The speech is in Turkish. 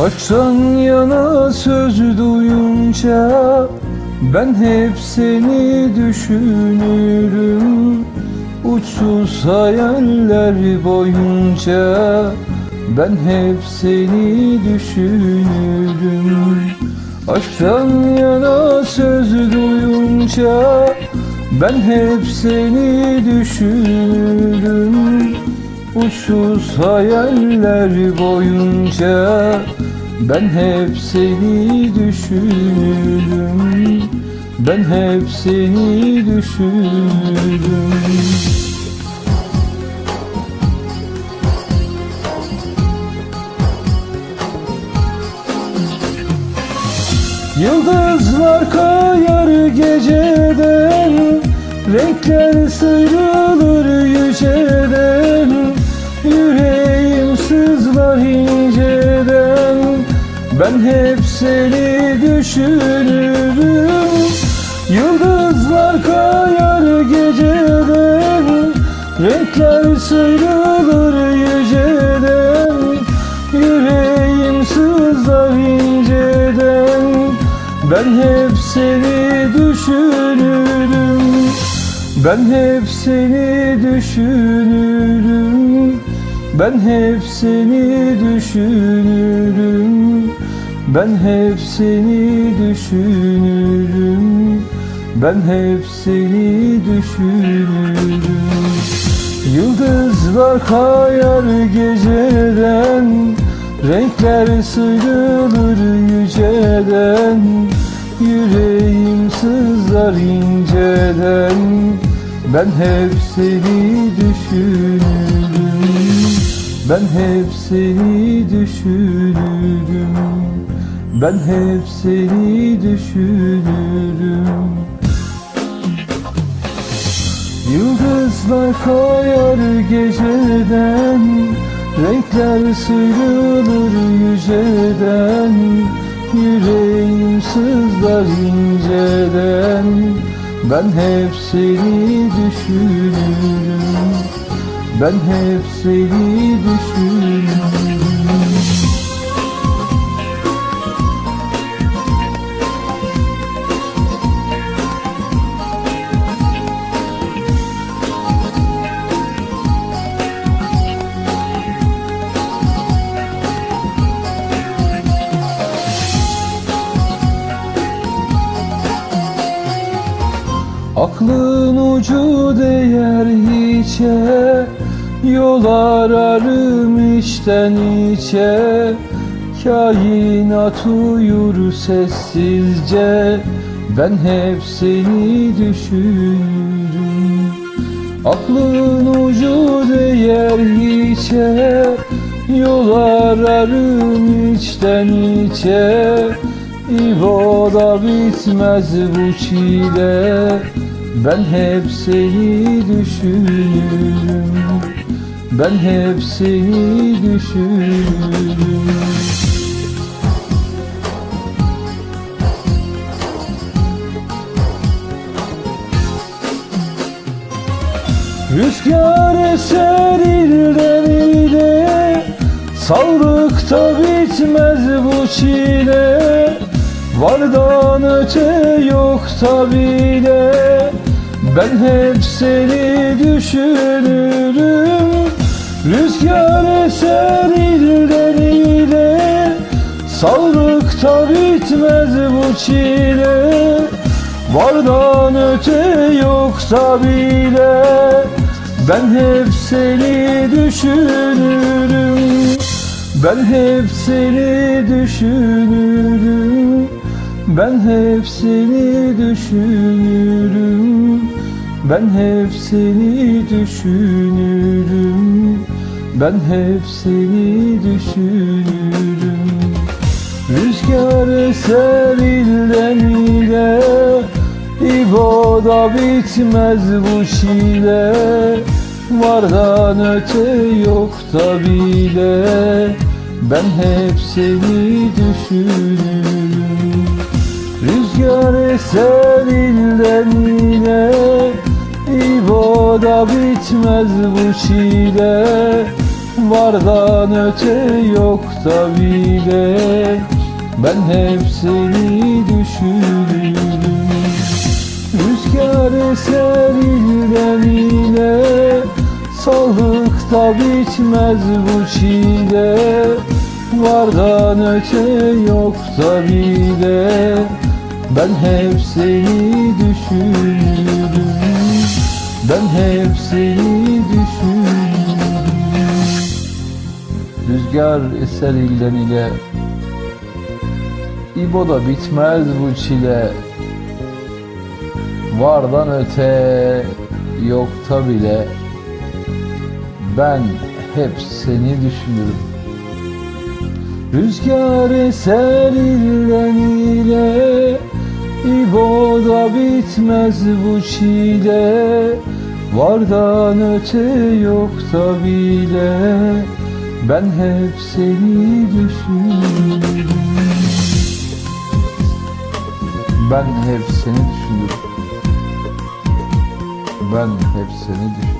Aşktan yana söz duyunca Ben hep seni düşünürüm. Uçsuz hayaller boyunca Ben hep seni düşünürüm. Aşktan yana söz duyunca Ben hep seni düşünürüm. Uçsuz hayaller boyunca Ben hep seni düşünürüm Ben hep seni düşünürüm Yıldızlar kayar geceden Renkler sıyrılır yüceden Ben hep seni düşünürüm. Yıldızlar kayar geceden Renkler sıyrılır yüceden Yüreğim sızlar inceden Ben hep seni düşünürüm. Ben hep seni düşünürüm. Ben hep seni düşünürüm Ben hep seni düşünürüm. Ben hep seni düşünürüm. Yıldızlar kayar geceden. Renkler sıyrılır yüceden. Yüreğim sızlar inceden. Ben hep seni düşünürüm. Ben hep seni düşünürüm Ben hep seni düşünürüm. Yıldızlar kayar geceden Renkler sıyrılır yüceden. Yüreğim sızlar inceden Ben hep seni düşünürüm. Ben hep seni düşünürüm Aklın ucu değer hiçe Yol ararım içten içe. Kainat uyur sessizce Ben hep seni düşünürüm. Aklın ucu değer hiçe Yol ararım içten içe. İboda bitmez bu çile Ben hep seni düşünürüm. Ben hep seni düşünürüm. Rüzgar eser ilden ile Saldıkta bitmez bu çile Vardan öte yok bile Ben hep seni düşünürüm. Rüzgar eser ilden ile Saldıkta bitmez bu çile. Vardan öte yoksa bile Ben hep seni düşünürüm. Ben hep seni düşünürüm Ben hep seni düşünürüm. Ben hep seni düşünürüm. Ben hep seni düşünürüm. Rüzgar eser ilden ile İboda bitmez bu çile Vardan öte yok da bile. Ben hep seni düşünürüm Eser ilden ile İboda bitmez bu çile. Vardan öte yok da bile Ben hep seni düşünürüm Rüzgar eser ilden ile Sağlıkta bitmez bu çile. Vardan öte yok da bile Ben hep seni düşünürüm Ben hep seni düşünürüm Rüzgar eser ilden ile İbo'da bitmez bu çile. Vardan öte yokta bile. Ben hep seni düşünürüm Rüzgar eser ilden ile İbo'da bitmez bu çile. Vardan öte yokta bile. Ben hep seni düşünürüm Ben hep seni düşünürüm Ben hep seni düşünürüm